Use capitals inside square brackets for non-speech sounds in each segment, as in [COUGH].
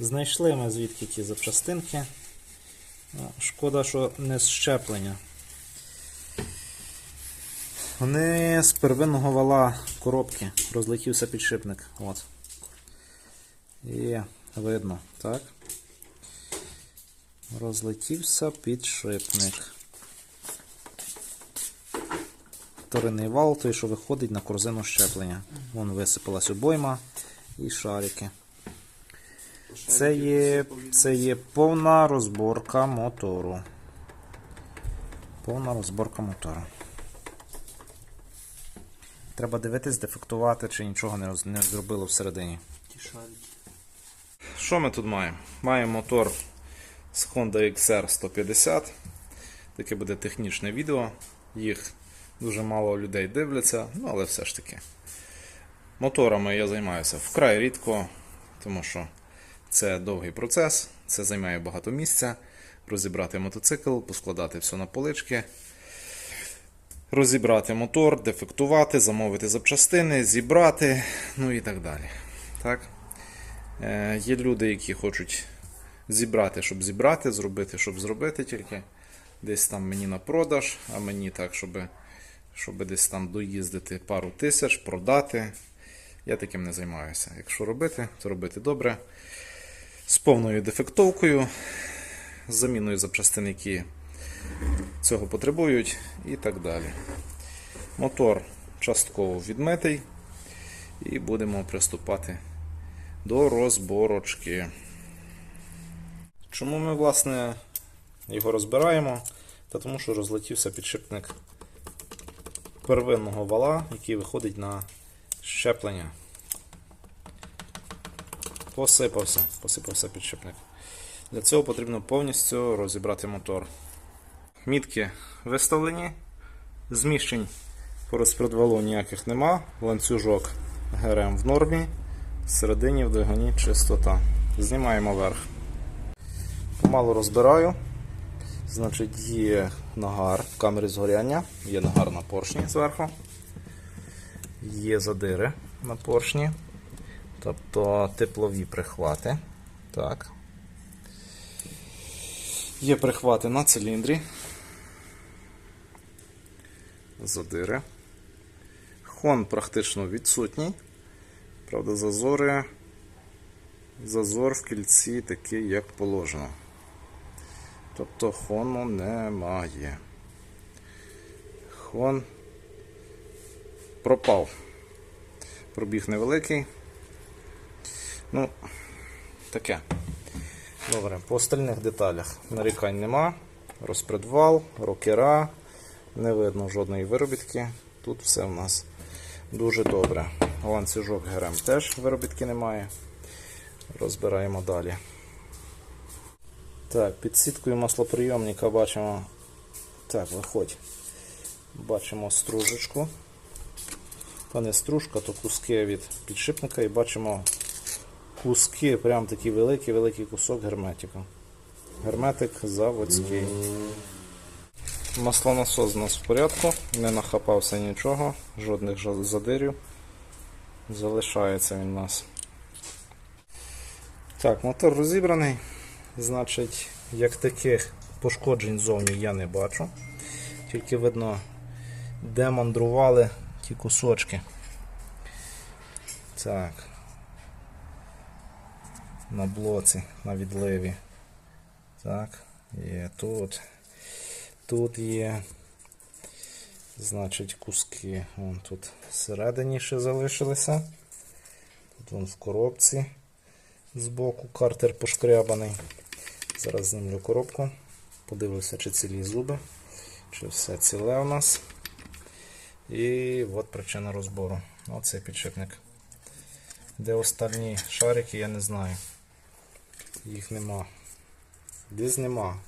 Знайшли ми звідки ті запчастинки. Шкода, що не з щеплення. Вони з первинного вала коробки розлетівся підшипник. От. І видно, так? Розлетівся підшипник. Вторинний вал, той, що виходить на корзину щеплення. Вон висипалась обойма і шарики. Це є, це є повна розборка мотору. Повна розборка мотору. Треба дивитись, дефектувати, чи нічого не, роз- не зробило всередині. Що ми тут маємо? Маємо мотор з Honda XR 150. Таке буде технічне відео. Їх дуже мало людей дивляться, ну але все ж таки. Моторами я займаюся вкрай рідко, тому що це довгий процес, це займає багато місця. Розібрати мотоцикл, поскладати все на полички, розібрати мотор, дефектувати, замовити запчастини, зібрати, ну і так далі. Так? Е, Є люди, які хочуть зібрати, щоб зібрати, зробити, щоб зробити тільки. Десь там мені на продаж, а мені так, щоб, щоб десь там доїздити пару тисяч, продати. Я таким не займаюся. Якщо робити, то робити добре. З повною дефектовкою, з заміною запчастин, які цього потребують, і так далі. Мотор частково відмитий, і будемо приступати до розборочки. Чому ми, власне, його розбираємо? Та тому що розлетівся підшипник первинного вала, який виходить на щеплення. Посипався, посипався підшипник. Для цього потрібно повністю розібрати мотор. Мітки виставлені, зміщень по розпредвалу ніяких нема, ланцюжок ГРМ в нормі, всередині в двигуні чистота. Знімаємо верх. Помалу розбираю. Значить, є нагар в камері згоряння, є нагар на поршні зверху, є задири на поршні, тобто теплові прихвати. Так. Є прихвати на циліндрі. Задири. Хон практично відсутній. Правда, зазори. Зазор в кільці такий, як положено. Тобто хону немає. Хон пропав. Пробіг невеликий. Ну, таке. Добре, по остальних деталях нарікань нема. Розпредвал, рокера, не видно жодної виробітки. Тут все в нас дуже добре. Ланцюжок ГРМ теж виробітки немає. Розбираємо далі. Так, під сіткою маслоприйомника бачимо. Так, виходь. Бачимо стружечку. Та не стружка, то куски від підшипника і бачимо куски, прям такий великий, великий кусок герметика. Герметик заводський. Маслонасос у нас в порядку, не нахапався нічого, жодних задирів. Залишається він у нас. Так, мотор розібраний. Значить, як таких пошкоджень зовні я не бачу. Тільки видно, де мандрували ті кусочки. Так. На блоці, на відливі. Так, є тут. Тут є. Значить, куски. Вон тут всередині ще залишилися. Тут вон в коробці збоку картер пошкрябаний. Зараз знімлю коробку. Подивлюся, чи цілі зуби, чи все ціле у нас. І от причина розбору. Оцей підшипник. Де остальні шарики, я не знаю. Їх нема. Десь нема.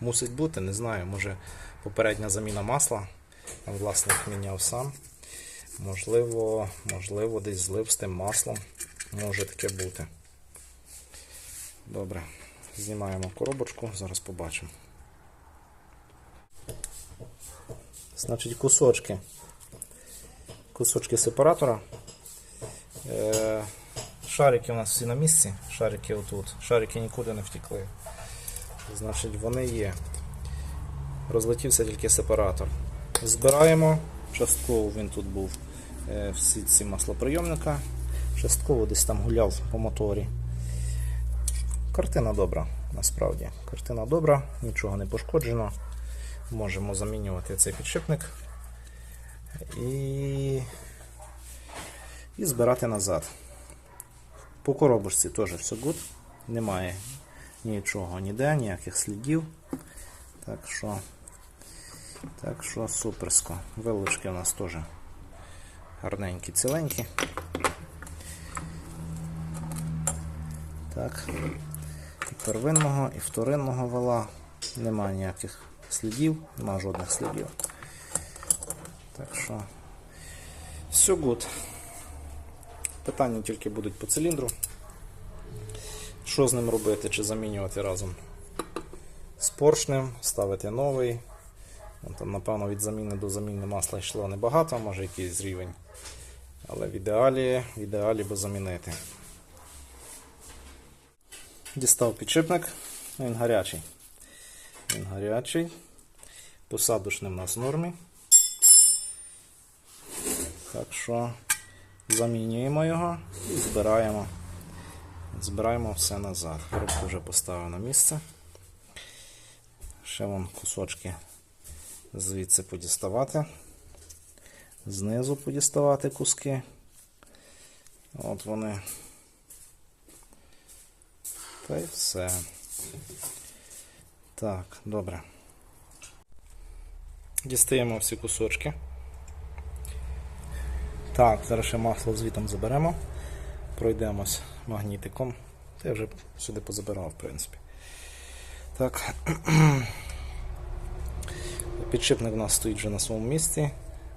Мусить бути, не знаю. Може попередня заміна масла. Там власник міняв сам. Можливо, можливо, десь злив з тим маслом. Може таке бути. Добре. Знімаємо коробочку, зараз побачимо. Значить, кусочки. Кусочки сепаратора. Е, Шарики у нас всі на місці. Шарики отут. Шарики нікуди не втекли. Значить, вони є. Розлетівся тільки сепаратор. Збираємо. Частково він тут був е, в сітці маслоприйомника. Частково десь там гуляв по моторі. Картина добра, насправді. Картина добра, нічого не пошкоджено. Можемо замінювати цей підшипник і, і збирати назад. По коробочці теж все good. Немає нічого ніде, ніяких слідів. Так що, так що суперсько. Вилочки у нас теж гарненькі, ціленькі. Так. І первинного, і вторинного вала. Немає ніяких слідів, немає жодних слідів. Так що все good. Питання тільки будуть по циліндру. Що з ним робити? Чи замінювати разом з поршнем, ставити новий. Там, напевно, від заміни до заміни масла йшло небагато, може якийсь рівень. Але в ідеалі, в ідеалі би замінити. Дістав підшипник, він гарячий. Він гарячий. Посадочний в нас в нормі. Так що замінюємо його і збираємо. Збираємо все назад. Коробку вже поставив на місце. Ще вон кусочки звідси подіставати. Знизу подіставати куски. От вони. Та й все. Так, добре. Дістаємо всі кусочки. Так, зараз ще масло звітом заберемо. Пройдемось магнітиком. Та я вже сюди позабирав, в принципі. Так. [CLEARS THROAT] Підшипник у нас стоїть вже на своєму місці.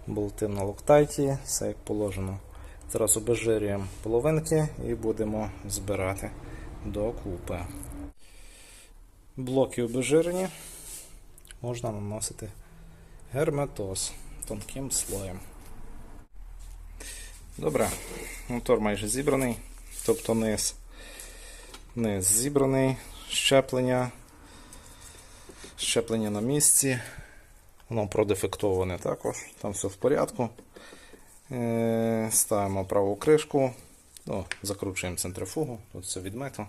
Болти на локтайті, все як положено. Зараз обезжирюємо половинки і будемо збирати докупи. Блоки обезжирені. Можна наносити герметоз тонким слоєм. Добре, мотор майже зібраний, тобто низ, низ зібраний, щеплення, щеплення на місці, воно продефектоване також, там все в порядку. Ставимо праву кришку, ну, закручуємо центрифугу, тут все відмито.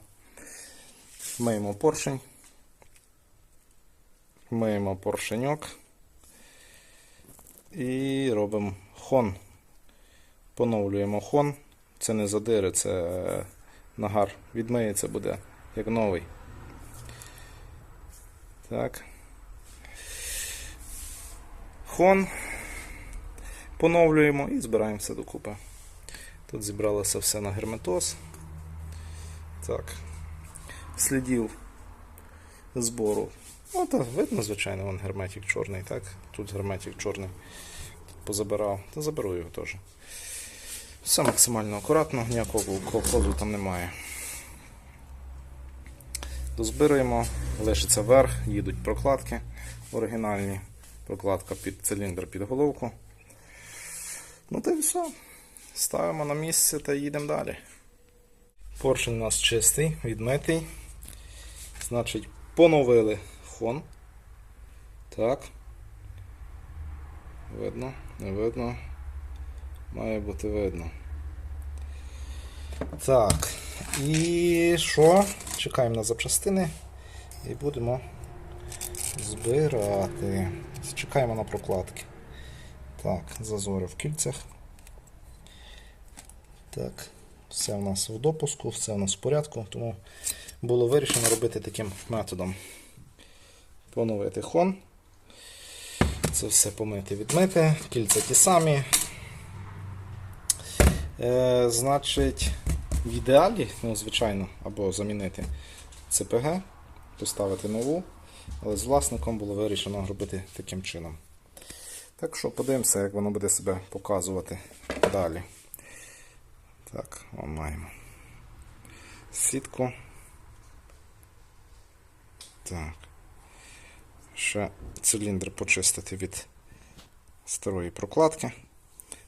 Миємо поршень, миємо поршеньок і робимо хон. Поновлюємо хон. Це не задири, це нагар. Відмиється буде як новий. Так. Хон. Поновлюємо і збираємо все докупи. Тут зібралося все на герметоз. Так. Слідів збору. Ну, так, видно, звичайно, вон герметик чорний, так? Тут герметик чорний. Тут позабирав. Та заберу його теж. Все максимально акуратно, ніякого колхозу там немає. Дозбираємо, лишиться верх, їдуть прокладки оригінальні. Прокладка під циліндр під головку. Ну та й все. Ставимо на місце та їдемо далі. Поршень у нас чистий, відмитий. Значить, поновили хон. Так. Видно, не видно. Має бути видно. Так. І що? Чекаємо на запчастини і будемо збирати. Чекаємо на прокладки. Так, зазори в кільцях. Так, все в нас в допуску, все в нас в порядку, тому було вирішено робити таким методом. Поновити хон. Це все помити, відмити, кільця ті самі. Е, значить, в ідеалі, ну, звичайно, або замінити ЦПГ, поставити нову, але з власником було вирішено робити таким чином. Так що подивимося, як воно буде себе показувати далі. Так, маємо сітку. Так. Ще циліндр почистити від старої прокладки.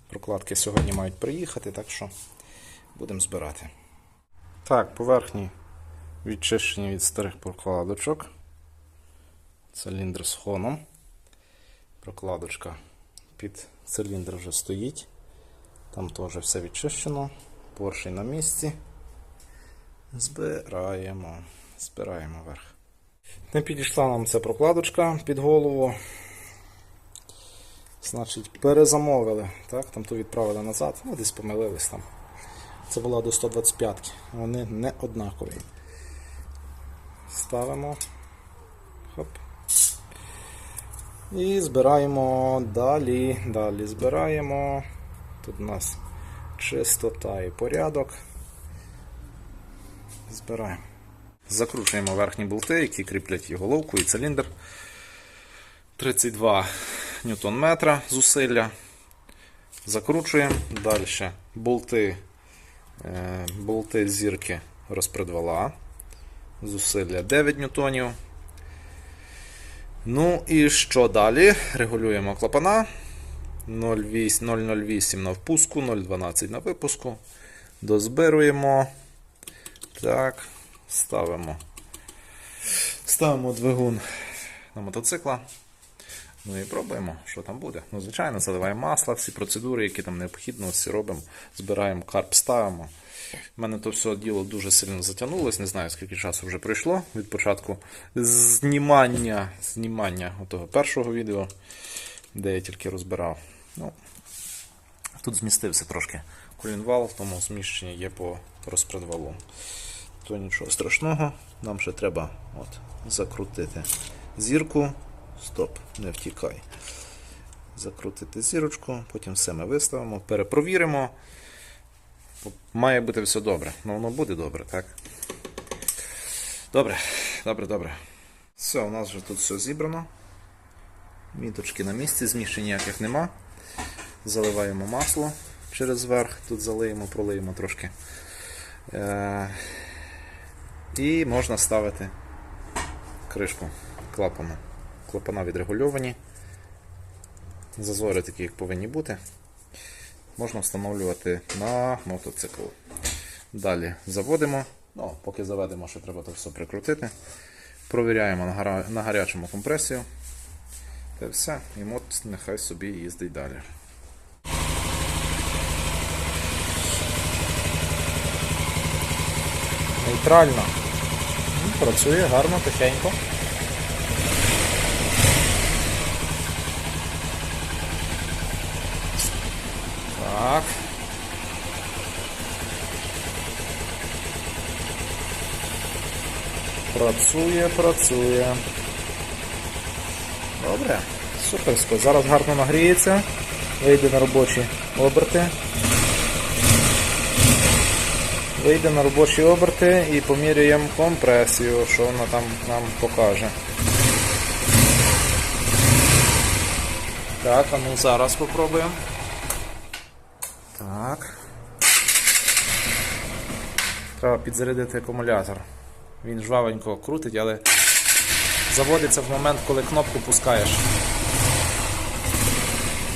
Прокладки сьогодні мають приїхати, так що будемо збирати. Так, поверхні відчищені від старих прокладочок. Циліндр з хоном. Прокладочка під циліндр вже стоїть. Там теж все відчищено. Поршень на місці. Збираємо. Збираємо вверх. Не підійшла нам ця прокладочка під голову. Значить, перезамовили. Так, там ту відправили назад, ну десь помилились там. Це була до 125-ки, Вони не однакові. Ставимо. Хоп. І збираємо далі. Далі збираємо. Тут у нас чистота і порядок. Збираємо. Закручуємо верхні болти, які кріплять і головку, і циліндр. 32 ньютон метра зусилля. Закручуємо. Далі болти, е, болти зірки розпредвала. Зусилля 9 ньютонів. Ну і що далі? Регулюємо клапана. 0,8 0,08 на впуску, 0,12 на випуску. Дозбируємо. Так, ставимо. Ставимо двигун на мотоцикла. Ну і пробуємо, що там буде. Ну, звичайно, заливаємо масло, всі процедури, які там необхідно, всі робимо, збираємо карп, ставимо. У мене то все діло дуже сильно затягнулося, не знаю, скільки часу вже пройшло від початку знімання, знімання того першого відео, де я тільки розбирав. Ну, Тут змістився трошки колінвал, тому зміщення є по розпредвалу. То нічого страшного, нам ще треба от, закрутити зірку. Стоп, не втікай. Закрутити зірочку, потім все ми виставимо, перепровіримо. Має бути все добре. Ну, воно буде добре, так? Добре, добре, добре. Все, у нас вже тут все зібрано. Міточки на місці, зміщень ніяких нема. Заливаємо масло через верх, тут залиємо, пролиємо трошки. Е- і можна ставити кришку клапану. Клапана відрегульовані. Зазори такі, як повинні бути. Можна встановлювати на мотоцикл. Далі заводимо. Ну, поки заведемо, ще треба це все прикрутити. Провіряємо на, гара... на гарячому компресію. Та все. І мот нехай собі їздить далі. Нейтрально. Працює гарно, тихенько. Так. Працює, працює. Добре, суперсько. Зараз гарно нагріється. Вийде на робочі оберти. Вийде на робочі оберти і поміряємо компресію, що вона там нам покаже. Так, а ну зараз попробуємо. Так. Треба підзарядити акумулятор. Він жвавенько крутить, але заводиться в момент, коли кнопку пускаєш.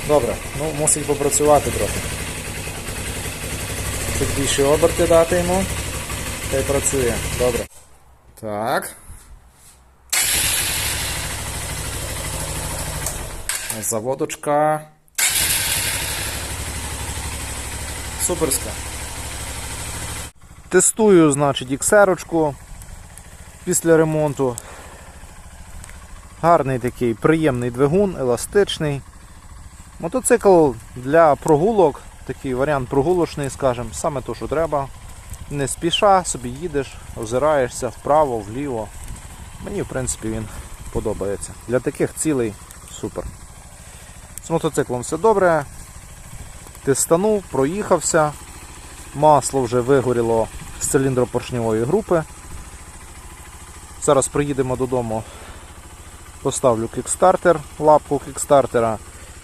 Добре, ну мусить попрацювати трохи. Чуть більше оберти дати йому. Та й працює. Добре. Так. Заводочка. Суперська. Тестую, значить, XR після ремонту. Гарний такий приємний двигун, еластичний. Мотоцикл для прогулок, такий варіант прогулочний, скажімо, саме то, що треба. Не спіша, собі їдеш, озираєшся вправо, вліво. Мені, в принципі, він подобається. Для таких цілей супер. З мотоциклом все добре. Тестанув, проїхався. Масло вже вигоріло з циліндропоршньової групи. Зараз приїдемо додому, поставлю кікстартер, лапку кікстартера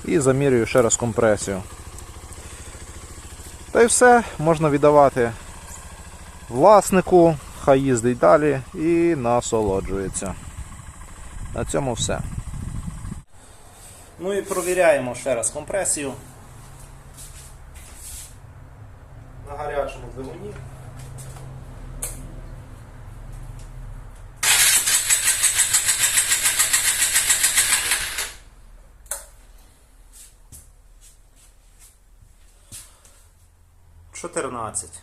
і замірюю ще раз компресію. Та й все, можна віддавати власнику, хай їздить далі і насолоджується. На цьому все. Ну і провіряємо ще раз компресію. гарячому двигуні. Чотирнадцять.